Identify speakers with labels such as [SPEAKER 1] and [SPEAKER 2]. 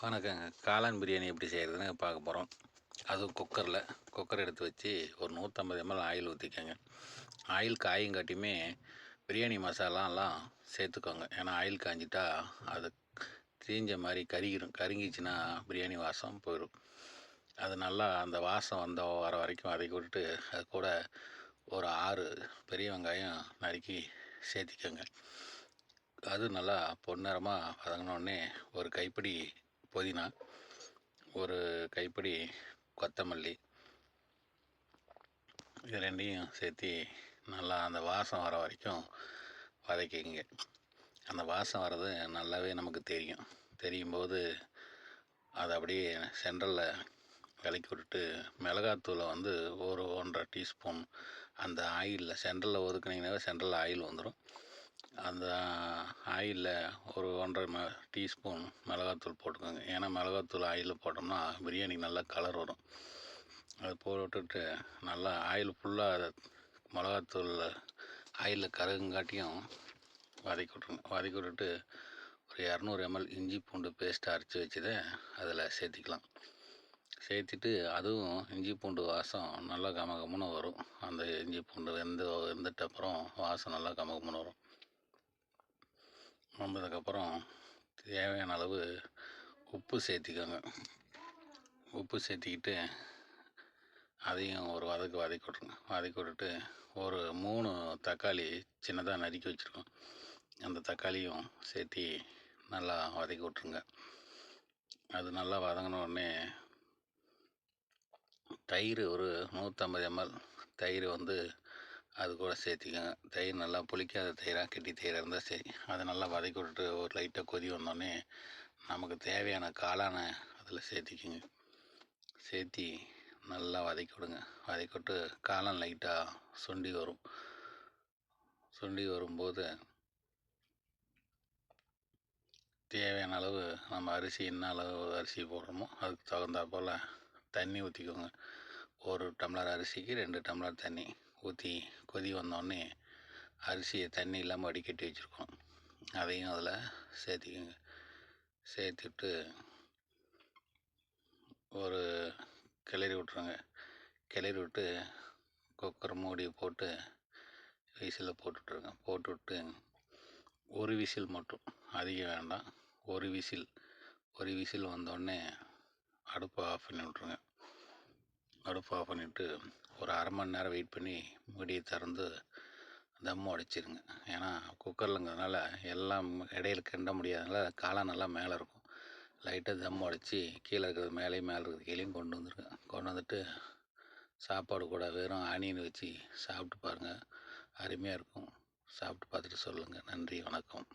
[SPEAKER 1] வணக்கங்க. காளான் பிரியாணி எப்படி செய்கிறதுன்னு பார்க்க போகிறோம் அதுவும் குக்கரில். குக்கர் எடுத்து வச்சு ஒரு நூற்றம்பது எம்எல் ஆயில் ஊற்றிக்கோங்க ஆயில் காயும் காட்டியுமே பிரியாணி மசாலாலாம் சேர்த்துக்கோங்க. ஏன்னா ஆயில் காஞ்சிட்டா அது தீஞ்ச மாதிரி கருகிடும் கருங்கிச்சுன்னா பிரியாணி வாசம் போயிடும் அது நல்லா அந்த வாசம் வந்த வர வரைக்கும் வதக்கி விட்டுட்டு அது கூட ஒரு ஆறு பெரிய வெங்காயம் நறுக்கி சேர்த்திக்கோங்க. அது நல்லா பொன்னிறமாக வதங்கினோடனே ஒரு கைப்பிடி புதினா ஒரு கைப்பிடி கொத்தமல்லி இது ரெண்டையும் சேர்த்து நல்லா அந்த வாசம் வர வரைக்கும் வதக்கிங்க அந்த வாசம் வர்றது நல்லாவே நமக்கு தெரியும். தெரியும் போது அதை அப்படியே சென்ட்ரலில் விலக்கி விட்டுட்டு மிளகாத்தூளை வந்து ஒரு ஒன்றரை டீஸ்பூன் அந்த ஆயிலில் சென்ட்ரலில் ஒதுக்குனீங்கன்னாவே சென்ட்ரலில் ஆயில் வந்துடும் அந்த ஆயிலில் ஒரு ஒன்றரை ம டீஸ்பூன் மிளகாத்தூள் போட்டுக்கோங்க. ஏன்னா மிளகாத்தூள் ஆயிலில் போட்டோம்னா பிரியாணி நல்லா கலர் வரும். அது போட்டுட்டு நல்லா ஆயில் ஃபுல்லாக அதை மிளகாத்தூள் ஆயிலில் கருகுங்காட்டியும் வதக்கி விட்ருங்க வதக்கி விட்டுட்டு ஒரு இரநூறு எம்எல் இஞ்சி பூண்டு பேஸ்ட்டு அரைச்சி வச்சதை அதில் சேர்த்திக்கலாம். சேர்த்துட்டு அதுவும் இஞ்சி பூண்டு வாசம் நல்லா கமகமுன்னு வரும். அந்த இஞ்சி பூண்டு வெந்து வெந்துட்ட அப்புறம் வாசம் நல்லா கமகமுன்னு வரும். வந்ததுக்கப்புறம் தேவையான அளவு உப்பு சேர்த்திக்கோங்க. உப்பு சேர்த்திக்கிட்டு அதையும் ஒரு வதக்கு வதக்கி விட்ருங்க வதக்கி விட்டுட்டு ஒரு மூணு தக்காளி சின்னதாக நறுக்கி வச்சுருக்கோம். அந்த தக்காளியும் சேர்த்தி நல்லா வதக்கி விட்ருங்க அது நல்லா வதங்கின உடனே தயிர் ஒரு நூற்றம்பது எம்எல் தயிர் வந்து அது கூட சேர்த்திக்கோங்க. தயிர் நல்லா புளிக்காத தயிராக கெட்டி தயிராக இருந்தால் சரி. அதை நல்லா வதக்கி விட்டுட்டு ஒரு லைட்டாக கொதி வந்தோடனே நமக்கு தேவையான காளானை அதில் சேர்த்திக்கோங்க. சேர்த்தி நல்லா வதக்கி விடுங்க. வதக்கி விட்டு காளான் லைட்டாக சுண்டி வரும். சுண்டி வரும்போது தேவையான அளவு நம்ம அரிசி என்ன அளவு அரிசி போடுறோமோ அதுக்கு தகுந்தா போல் தண்ணி ஊற்றிக்கோங்க ஒரு டம்ளர் அரிசிக்கு ரெண்டு டம்ளர் தண்ணி. ஊற்றி கொதி வந்தோடனே அரிசியை தண்ணி இல்லாமல் வடிகட்டி வச்சுருக்கோம். அதையும் அதில் சேர்த்திக்கோங்க. சேர்த்துட்டு ஒரு கிளறி விட்ருங்க கிளறி விட்டு குக்கர் மூடி போட்டு விசிலை போட்டுட்ருங்க. போட்டுவிட்டு ஒரு விசில் மட்டும். அதிகம் வேண்டாம். ஒரு விசில். ஒரு விசில் வந்தோடனே அடுப்பை ஆஃப் பண்ணி விட்ருங்க அடுப்பு ஆஃப் பண்ணிவிட்டு ஒரு அரை மணி நேரம் வெயிட் பண்ணி மூடியை திறந்து தம் உடைச்சிருங்க. ஏன்னா குக்கர்லங்கிறதுனால எல்லாம் இடையில கிண்ட முடியாதனால காளான் நல்லா மேலே இருக்கும். லைட்டாக தம் உடச்சி கீழே இருக்கிறது மேலேயும் மேலே இருக்கிறது கீழேயும் கொண்டு வந்துருங்க. கொண்டு வந்துட்டு சாப்பாடு கூட வெறும் ஆனியன் வச்சு சாப்பிட்டு பாருங்கள் அருமையாக இருக்கும். சாப்பிட்டு பார்த்துட்டு சொல்லுங்கள் நன்றி வணக்கம்.